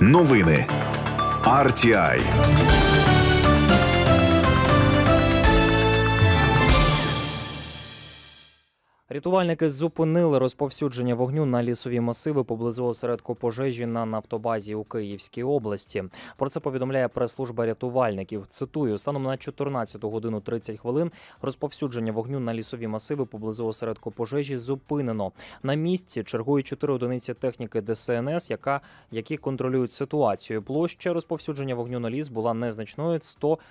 Новини RTI. Рятувальники зупинили розповсюдження вогню на лісові масиви поблизу осередку пожежі на нафтобазі у Київській області. Про це повідомляє прес-служба рятувальників. Цитую, станом на 14 годину 30 хвилин розповсюдження вогню на лісові масиви поблизу осередку пожежі зупинено. На місці чергують чотири одиниці техніки ДСНС, яка які контролюють ситуацію. Площа розповсюдження вогню на ліс була незначною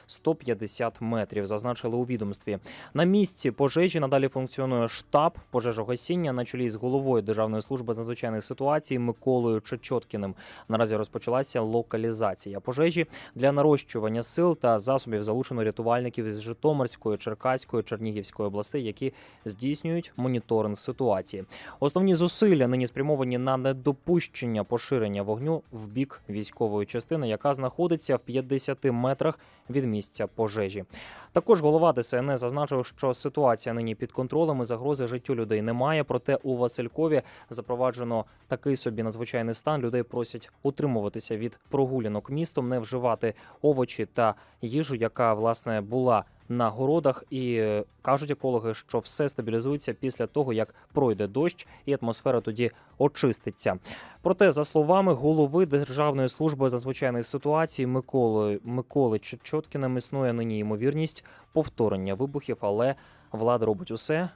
100-150 метрів. Зазначили у відомстві. На місці пожежі надалі функціонує штаб пожежогасіння на чолі з головою Державної служби з надзвичайних ситуацій Миколою Чечоткіним. Наразі розпочалася локалізація пожежі для нарощування сил та засобів залучено рятувальників із Житомирської, Черкаської, Чернігівської областей, які здійснюють моніторинг ситуації. Основні зусилля нині спрямовані на недопущення поширення вогню в бік військової частини, яка знаходиться в 50 метрах від місця пожежі. Також голова ДСНС зазначив, що ситуація нині під контролем і загрози життю людей немає. Проте у Василькові запроваджено такий собі надзвичайний стан. Людей просять утримуватися від прогулянок містом, не вживати овочі та їжу, яка власне була на городах. І е, кажуть екологи, що все стабілізується після того, як пройде дощ, і атмосфера тоді очиститься. Проте, за словами голови Державної служби з надзвичайних ситуацій Миколи Миколи Чоткіним, існує нині ймовірність повторення вибухів, але влада робить усе.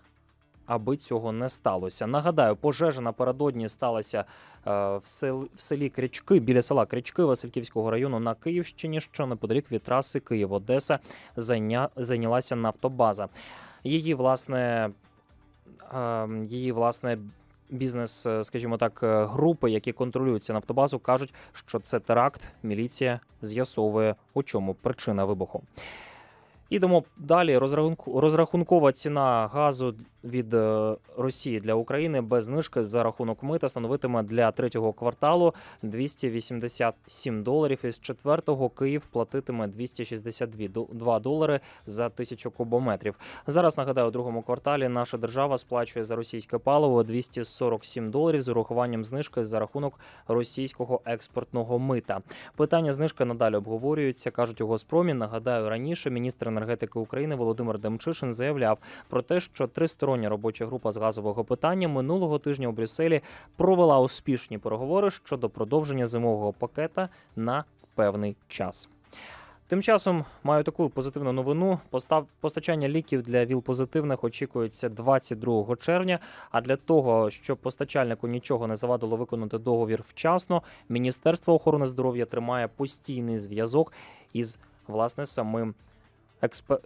Аби цього не сталося. Нагадаю, пожежа напередодні сталася е, в, сел, в селі Крячки біля села Крячки Васильківського району на Київщині, що неподалік від траси Київ-Одеса зайня, зайнялася нафтобаза. Її власне, е, її власне. Бізнес, е, скажімо так, групи, які контролюються нафтобазу, кажуть, що це теракт. Міліція з'ясовує, у чому причина вибуху. Ідемо далі. Розрахункова ціна газу від е, Росії для України без знижки за рахунок мита становитиме для третього кварталу 287 доларів. Із четвертого Київ платитиме 262 до- 2 долари за тисячу кубометрів. Зараз нагадаю, у другому кварталі наша держава сплачує за російське паливо 247 доларів з урахуванням знижки за рахунок російського експортного мита. Питання знижки надалі обговорюються, кажуть у Госпромі. Нагадаю, раніше міністр енергетики України Володимир Демчишин заявляв про те, що тристороння робоча група з газового питання минулого тижня у Брюсселі провела успішні переговори щодо продовження зимового пакета на певний час. Тим часом маю таку позитивну новину. Постав постачання ліків для ВІЛ-позитивних очікується 22 червня. А для того, щоб постачальнику нічого не завадило виконати договір вчасно, Міністерство охорони здоров'я тримає постійний зв'язок із власне самим експе...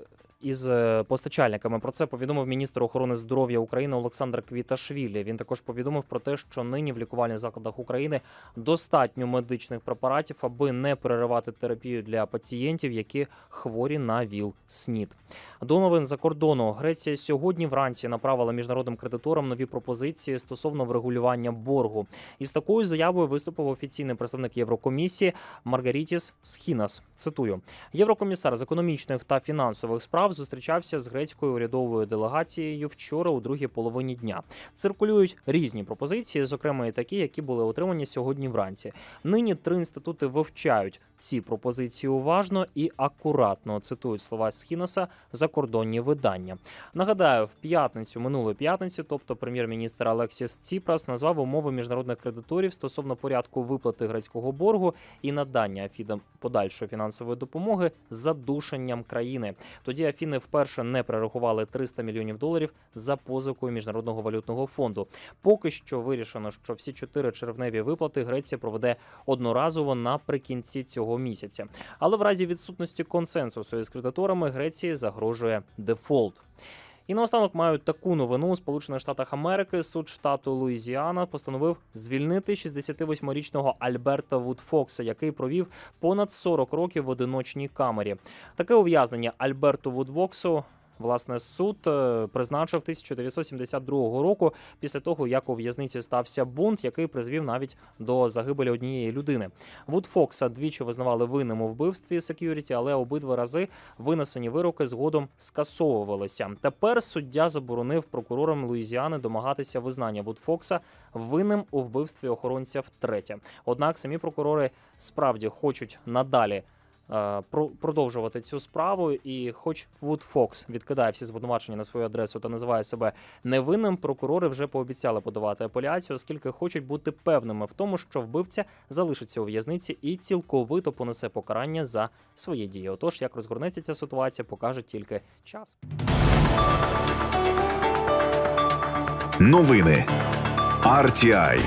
із е, постачальниками. Про це повідомив міністр охорони здоров'я України Олександр Квіташвілі. Він також повідомив про те, що нині в лікувальних закладах України достатньо медичних препаратів, аби не переривати терапію для пацієнтів, які хворі на ВІЛ СНІД. До новин за кордону Греція сьогодні вранці направила міжнародним кредиторам нові пропозиції стосовно врегулювання боргу. Із такою заявою виступив офіційний представник Єврокомісії Маргарітіс Схінас. Цитую: Єврокомісар з економічних та фінансових справ зустрічався з грецькою урядовою делегацією вчора у другій половині дня. Циркулюють різні пропозиції, зокрема і такі, які були отримані сьогодні вранці. Нині три інститути вивчають ці пропозиції уважно і акуратно. Цитують слова Схінаса закордонні видання. Нагадаю, в п'ятницю минулої п'ятниці, тобто прем'єр-міністр Алексіс Ціпрас назвав умови міжнародних кредиторів стосовно порядку виплати грецького боргу і надання Афідам подальшої фінансової допомоги задушенням країни. Тоді Афіни вперше не перерахували 300 мільйонів доларів за позикою міжнародного валютного фонду. Поки що вирішено, що всі чотири червневі виплати Греція проведе одноразово наприкінці цього місяця. Але в разі відсутності консенсусу із кредиторами Греції загрожує дефолт. І наостанок мають таку новину у Сполучених Штатах Америки. Суд штату Луїзіана постановив звільнити 68-річного Альберта Вудфокса, який провів понад 40 років в одиночній камері. Таке ув'язнення Альберту Вудвоксу власне суд е, призначив 1972 року після того, як у в'язниці стався бунт, який призвів навіть до загибелі однієї людини. Вуд Фокса двічі визнавали винним у вбивстві сек'юріті, але обидва рази винесені вироки згодом скасовувалися. Тепер суддя заборонив прокурорам Луїзіани домагатися визнання Вуд Фокса винним у вбивстві охоронця втретє. Однак самі прокурори справді хочуть надалі. Е, Продовжувати цю справу, і хоч Вуд Фокс відкидає всі звинувачення на свою адресу та називає себе невинним, прокурори вже пообіцяли подавати апеляцію, оскільки хочуть бути певними в тому, що вбивця залишиться у в'язниці і цілковито понесе покарання за свої дії. Отож, як розгорнеться ця ситуація, покаже тільки час. Новини RTI.